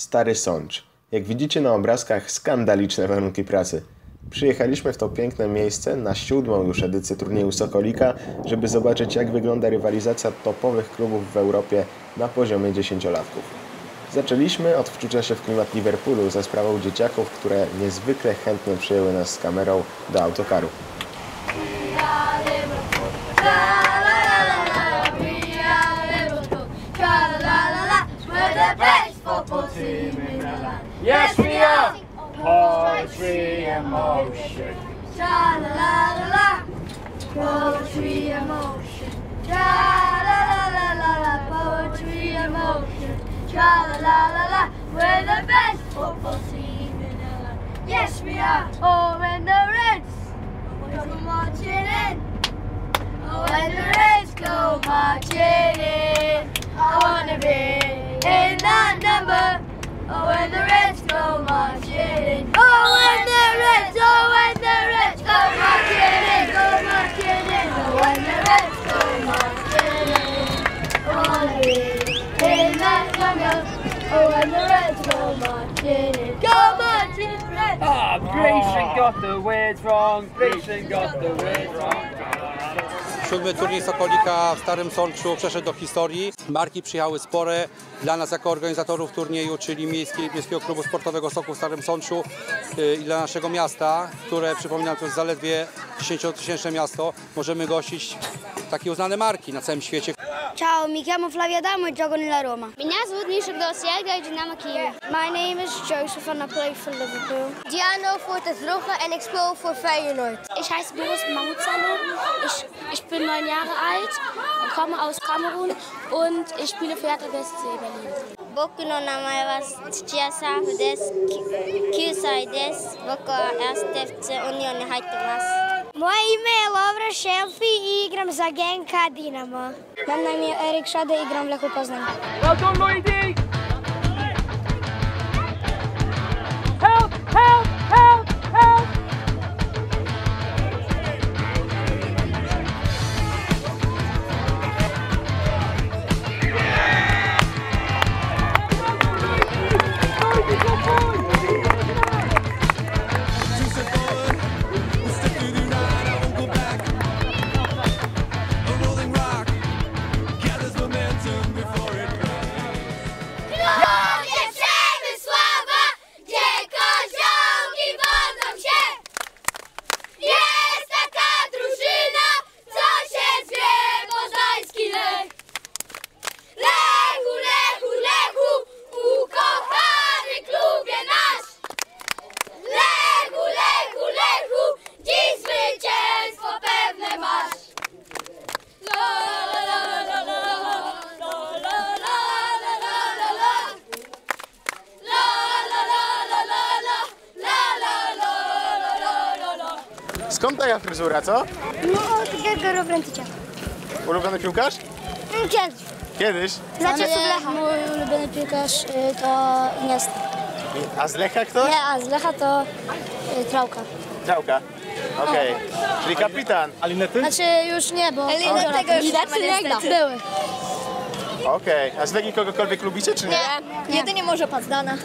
Stary Sącz. Jak widzicie na obrazkach, skandaliczne warunki pracy. Przyjechaliśmy w to piękne miejsce na siódmą już edycję turnieju Sokolika, żeby zobaczyć jak wygląda rywalizacja topowych klubów w Europie na poziomie dziesięciolatków. Zaczęliśmy od wczucia się w klimat Liverpoolu za sprawą dzieciaków, które niezwykle chętnie przyjęły nas z kamerą do autokaru. La la la. We're the best football team in the. Yes, we are. Oh, and the Reds go marching in. Oh, and the Reds go marching in. I wanna be in that number. Oh, when the Reds go marching in. Oh, when the Reds, oh, when the Reds go marching in, go marching in. Oh, when the Reds go marching in. I wanna be in that number. Oh, when the Reds go marching in. Go marching, Reds! Ah, Grayson got the words wrong. Grayson got the words wrong. Siódmy turniej Sokolika w Starym Sączu przeszedł do historii. Marki przyjechały spore dla nas jako organizatorów turnieju, czyli Miejskiej, Miejskiego Klubu Sportowego Soku w Starym Sączu yy, i dla naszego miasta, które przypominam to jest zaledwie 10-tysięczne miasto, możemy gościć takie uznane marki na całym świecie. Ciao, mi chiamo Flavia Adamo e gioco nella Roma. Меня зовут Миша Гдосяк, я Динамо Киев. My name is Joseph and I play for Liverpool. Diano voor het Rugge en ik speel voor Feyenoord. Ich heiße Boris Mamuzalo. Ich, ich bin neun Jahre alt, komme aus Kamerun und ich spiele für Hertha BSC Berlin. 僕の名前は土屋サーフです。き9歳です。僕はエアステフツオニオンに入ってます。 Moje ime je Lovra Šelfi i igram za Genka Dinamo. Mam na imię Erik Szade i gram w Lechu Poznań. Well done, Skąd taka fryzura, co? No, takiego Robrętycia. Ulubiony piłkarz? Kiedyś. Kiedyś. Znaczy Lecha. Mój ulubiony piłkarz y, to Iniesta. A z Lecha kto? Nie, a z Lecha to y, Trałka. Działka. Okej. Czyli kapitan. Znaczy już nie, bo... Ale tego już nie ma, nie były. Okej. A z Legii kogokolwiek lubicie, czy nie? Jedynie może Pazdana.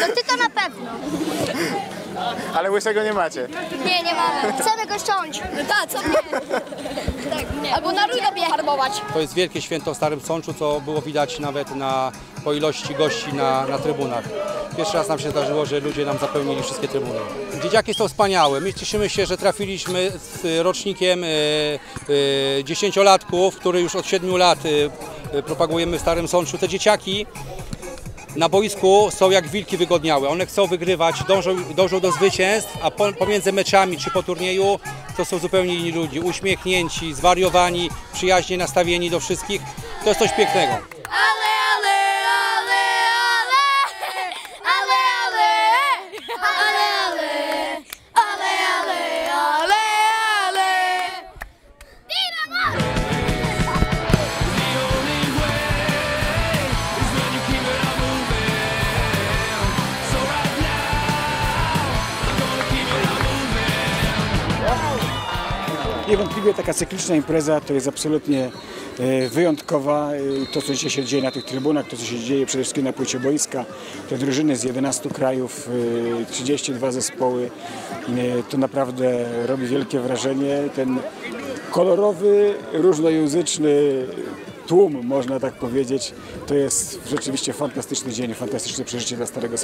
No ty to na pewno. Ale łysego nie macie. Nie, nie mamy. Chcemy go ściąć. Tak, co nie? Albo na rudę farbować. To jest wielkie święto w Starym Sączu, co było widać nawet na, po ilości gości na, na trybunach. Pierwszy raz nam się zdarzyło, że ludzie nam zapełnili wszystkie trybuny. Dzieciaki są wspaniałe. My cieszymy się, że trafiliśmy z rocznikiem e, e, dziesięciolatków, który już od siedmiu lat e, propagujemy w Starym Sączu. Te dzieciaki na boisku są jak wilki wygodniałe. One chcą wygrywać, dążą, dążą do zwycięstw, a po, pomiędzy meczami czy po turnieju to są zupełnie inni ludzie. Uśmiechnięci, zwariowani, przyjaźnie nastawieni do wszystkich. To jest coś pięknego. Niewątpliwie taka cykliczna impreza to jest absolutnie e, wyjątkowa. E, To, co dzisiaj się dzieje na tych trybunach, to, co się dzieje przede wszystkim na płycie boiska, te drużyny z 11 krajów, e, 32 zespoły, e, to naprawdę robi wielkie wrażenie. Ten kolorowy, różnojęzyczny tłum, można tak powiedzieć, to jest rzeczywiście fantastyczny dzień, fantastyczne przeżycie dla Starego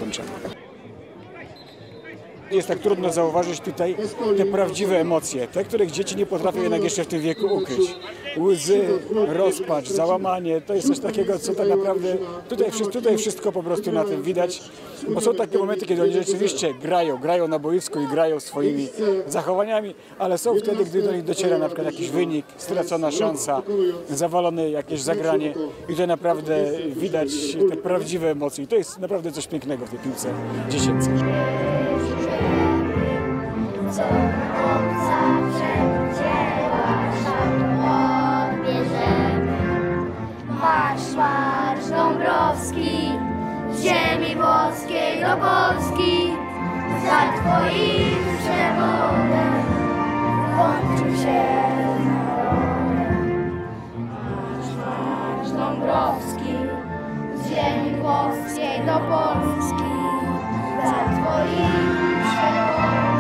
Jest tak trudno zauważyć tutaj te prawdziwe emocje, te, których dzieci nie potrafią jednak jeszcze w tym wieku ukryć. Łzy, rozpacz, załamanie, to jest coś takiego, co tak naprawdę tutaj, tutaj wszystko po prostu na tym widać, bo są takie momenty, kiedy oni rzeczywiście grają, grają na boisku i grają swoimi zachowaniami, ale są wtedy, gdy do nich dociera na przykład jakiś wynik, stracona szansa, zawalone jakieś zagranie i to naprawdę widać te prawdziwe emocje i to jest naprawdę coś pięknego w tej piłce dziecięcej. Co obca przewdzięła, Marsz, Dąbrowski, z ziemi włoskiej do Polski, za twoim przewodem włączył się narodem. Dąbrowski, z ziemi włoskiej do Polski, za twoim przewodem.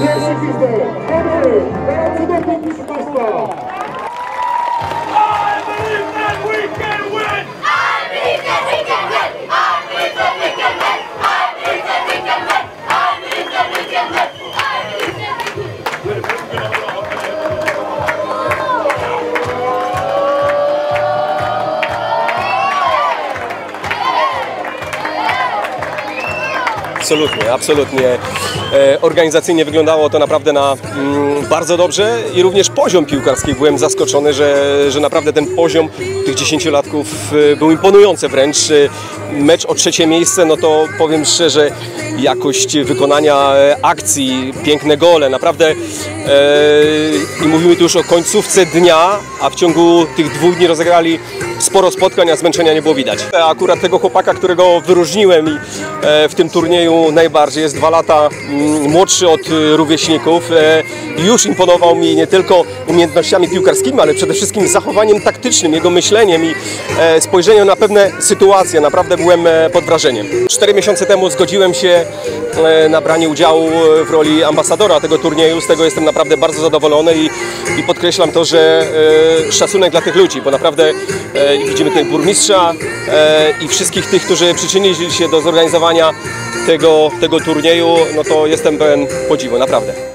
Pierwszy gorący doping, proszę Państwa. We can win! I believe that we can win! Absolutnie, absolutnie. E, Organizacyjnie wyglądało to naprawdę na mm, bardzo dobrze i również poziom piłkarski byłem zaskoczony, że, że naprawdę ten poziom tych dziesięciolatków e, był imponujący wręcz. E, Mecz o trzecie miejsce, no to powiem szczerze, jakość wykonania akcji, piękne gole, naprawdę i mówimy tu już o końcówce dnia, a w ciągu tych dwóch dni rozegrali sporo spotkań, a zmęczenia nie było widać. E, Akurat tego chłopaka, którego wyróżniłem i e, w tym turnieju najbardziej, jest dwa lata mm, młodszy od e, rówieśników. Już imponował mi nie tylko umiejętnościami piłkarskimi, ale przede wszystkim zachowaniem taktycznym, jego myśleniem i spojrzeniem na pewne sytuacje. Naprawdę byłem pod wrażeniem. Cztery miesiące temu zgodziłem się na branie udziału w roli ambasadora tego turnieju. Z tego jestem naprawdę bardzo zadowolony i, i podkreślam to, że szacunek dla tych ludzi, bo naprawdę widzimy tutaj burmistrza e, i wszystkich tych, którzy przyczynili się do zorganizowania tego, tego turnieju, no to jestem pełen podziwu, naprawdę.